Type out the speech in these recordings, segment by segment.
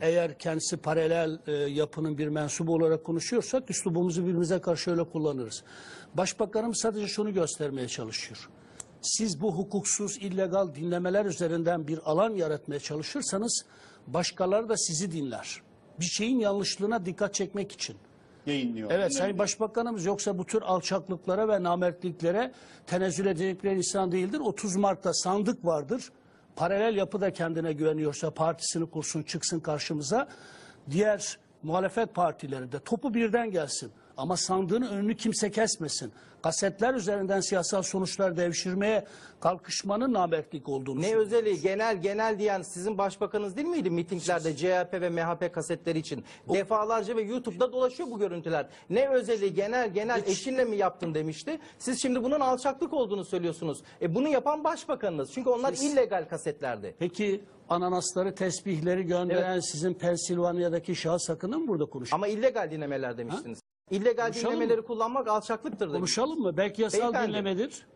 Eğer, eğer kendisi paralel e, yapının bir mensubu olarak konuşuyorsak üslubumuzu birbirimize karşı öyle kullanırız. Başbakanım sadece şunu göstermeye çalışıyor. Siz bu hukuksuz, illegal dinlemeler üzerinden bir alan yaratmaya çalışırsanız başkaları da sizi dinler. Bir şeyin yanlışlığına dikkat çekmek için. yayınlıyor. Evet Sayın Başbakanımız yoksa bu tür alçaklıklara ve namertliklere tenezzül edecekleri insan değildir. 30 Mart'ta sandık vardır. Paralel yapı da kendine güveniyorsa partisini kursun çıksın karşımıza. Diğer muhalefet partileri de topu birden gelsin. Ama sandığın önünü kimse kesmesin. Kasetler üzerinden siyasal sonuçlar devşirmeye kalkışmanın namertlik olduğunu Ne söylüyorum. özeli genel genel diyen sizin başbakanınız değil miydi mitinglerde CHP ve MHP kasetleri için? Defalarca ve YouTube'da dolaşıyor bu görüntüler. Ne özeli genel genel eşinle mi yaptın demişti. Siz şimdi bunun alçaklık olduğunu söylüyorsunuz. E bunu yapan başbakanınız. Çünkü onlar illegal kasetlerdi. Peki ananasları, tesbihleri gönderen sizin Pensilvanya'daki şahıs hakkında mı burada konuşuyorsunuz? Ama illegal dinlemeler demiştiniz. İllegal Konuşalım dinlemeleri kullanmak alçaklıktır demiş. Konuşalım mı? Belki yasal Beyefendi. dinlemedir.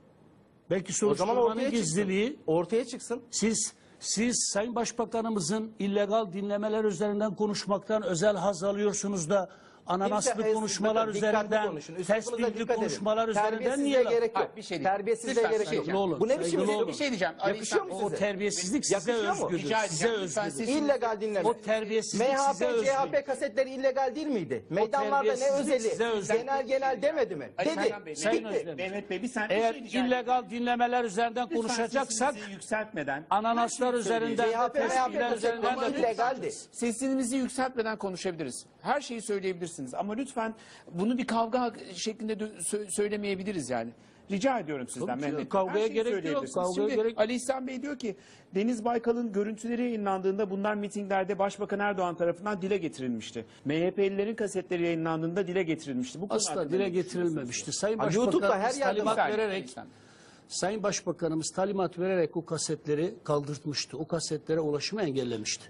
Belki soruşturmanın ortaya çıksın. gizliliği. Ortaya çıksın. Siz siz Sayın Başbakanımızın illegal dinlemeler üzerinden konuşmaktan özel haz alıyorsunuz da ananaslı konuşmalar üzerinden, edin. konuşmalar üzerinden niye gerek yok. Hayır, bir şey. Terbiyesizliğe Lütfen gerek yok. Saygılı olun, Bu ne biçim saygılı bir- olun. Bir şey diyeceğim. Ali Yakışıyor İhsan- mu O size? terbiyesizlik size Yakışıyor mu? özgüdür. Rica Size edeceğim. Lütfen özgüdür. siz- İllegal dinleme. O terbiyesizlik size MHP, özgü. CHP kasetleri illegal değil miydi? Meydanlarda ne terbiyesizlik size özeli? özgü. Genel genel demedi mi? Ali Dedi. Sayın Bey, Sayın Bitti. Özlem. Mehmet Bey bir sen bir Eğer şey rica illegal dinlemeler üzerinden Lütfen konuşacaksak sesinizi yükseltmeden ananaslar üzerinden, CHP, tesbihler MHP üzerinden de kasetleri illegaldi. konuşacağız. Sesinizi yükseltmeden konuşabiliriz. Her şeyi söyleyebilirsiniz ama lütfen bunu bir kavga şeklinde de sö- söylemeyebiliriz yani. Rica ediyorum sizden Tabii Mehmet Bey. kavgaya gerek yok, kavgaya Şimdi gerek- Ali İhsan Bey diyor ki Deniz Baykal'ın görüntüleri yayınlandığında bunlar mitinglerde Başbakan Erdoğan tarafından dile getirilmişti. MHP'lilerin kasetleri yayınlandığında dile getirilmişti. Bu konu Asla dile getirilmemişti. Sayın Ha, YouTube'da her Başbakanımız yerde talimat var. vererek. Sayın Başbakanımız talimat vererek o kasetleri kaldırtmıştı. O kasetlere ulaşımı engellemişti.